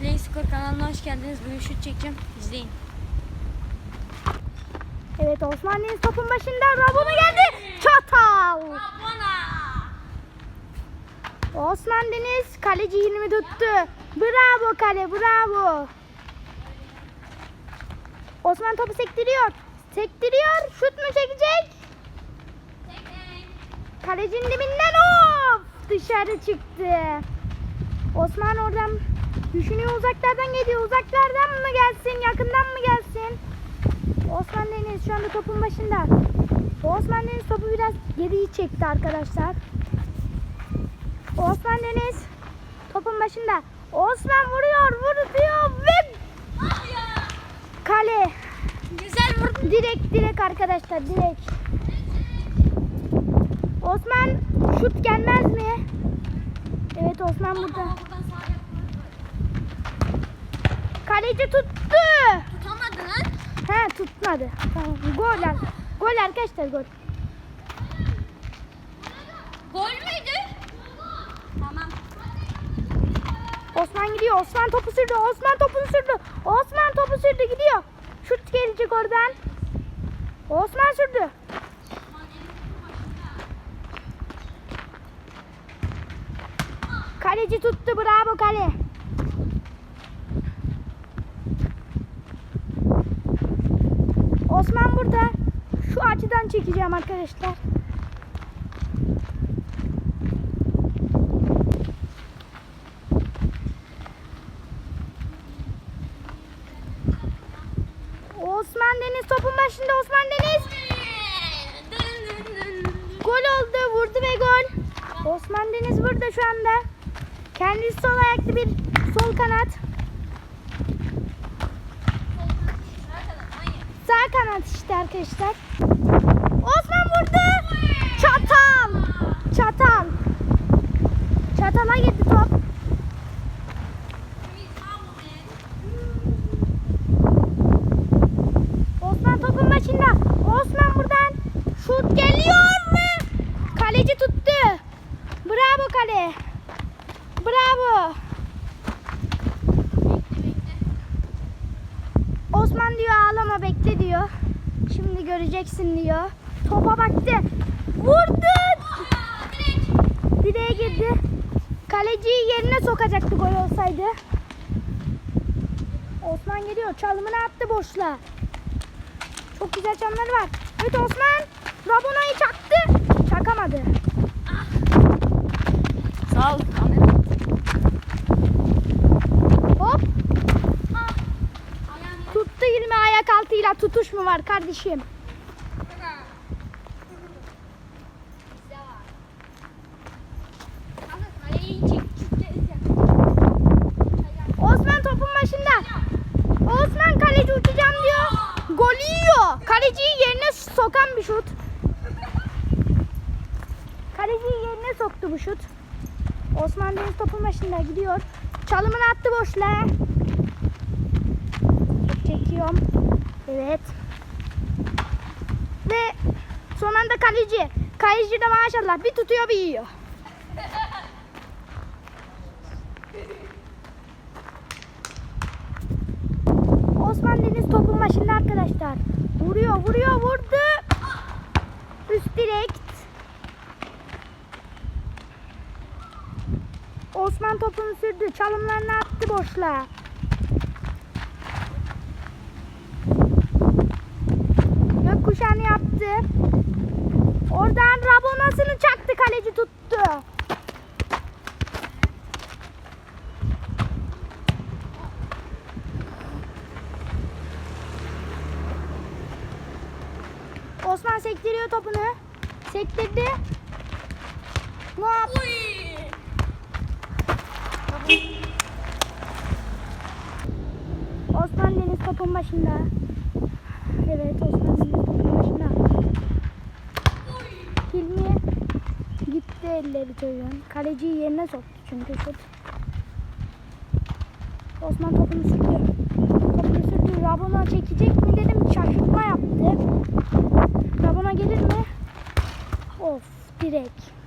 Play Score kanalına hoş geldiniz. Bugün şut çekeceğim. İzleyin. Evet Osman Deniz topun başında Rabona geldi. Çatal. Osman Deniz kaleci 20 tuttu. Bravo kale bravo. Osman topu sektiriyor. Sektiriyor. Şut mu çekecek? Kalecinin dibinden of dışarı çıktı. Osman oradan düşünüyor uzaklardan geliyor. Uzaklardan mı gelsin yakından mı gelsin? Osman Deniz şu anda topun başında. Osman Deniz topu biraz geriye çekti arkadaşlar. Osman Deniz topun başında. Osman vuruyor, vuruyor ve kale. Güzel vurdun. Direkt direkt arkadaşlar direkt. Osman şut gelmez mi? Evet Osman burada. Kaleci tuttu. Tutamadı lan. He tutmadı. Tamam. Gol. ar- Gol arkadaşlar gol. Gol müydü? Tamam. Osman gidiyor. Osman topu sürdü. Osman topunu sürdü. Osman topu sürdü gidiyor. Şut gelecek oradan. Osman sürdü. Kaleci tuttu. Bravo kale. Osman burada. Şu açıdan çekeceğim arkadaşlar. Osman Deniz topun başında Osman Deniz. Gol oldu. Vurdu ve gol. Osman Deniz burada şu anda. Kendisi sol ayaklı bir sol kanat. Sağ kanat işte arkadaşlar. Osman vurdu. Çatal. Çatal. Çatala gitti top. Osman topun başında. Osman buradan şut geliyor mu? Kaleci tuttu. Bravo kale. Bravo. Osman diyor ağlama bekle diyor. Şimdi göreceksin diyor. Topa baktı. Vurdu. Direğe girdi. Kaleciyi yerine sokacaktı gol olsaydı. Osman geliyor. Çalımını attı boşluğa. Çok güzel çalımları var. Evet Osman. Rabona'yı çaktı. Çakamadı. Sağ ol. Altıyla tutuş mu var kardeşim? Osman topun başında. Osman kaleci uçacağım diyor. Gol yiyor. Kaleciyi yerine sokan bir şut. Kaleciyi yerine soktu bu şut. Osman Deniz topun başında gidiyor. Çalımını attı boşluğa. Çekiyorum. Evet. Ve son anda kaleci. Kaleci de maşallah bir tutuyor bir yiyor. Osman Deniz topun başında arkadaşlar. Vuruyor, vuruyor, vurdu. Üst direkt. Osman topunu sürdü. Çalımlarını attı boşluğa. Gökkuşağını yaptı. Oradan Rabonasını çaktı. Kaleci tuttu. Osman sektiriyor topunu. Sektirdi. Ne yaptı? Osman Deniz topun başında. Evet Osman Deniz topun başında. Hilmi gitti elleri çocuğun. Kaleciyi yerine soktu çünkü şut. Osman topunu sürdü. Topunu sürdü. Rabona çekecek mi dedim şaşırtma yaptı. Rabona gelir mi? Of direkt.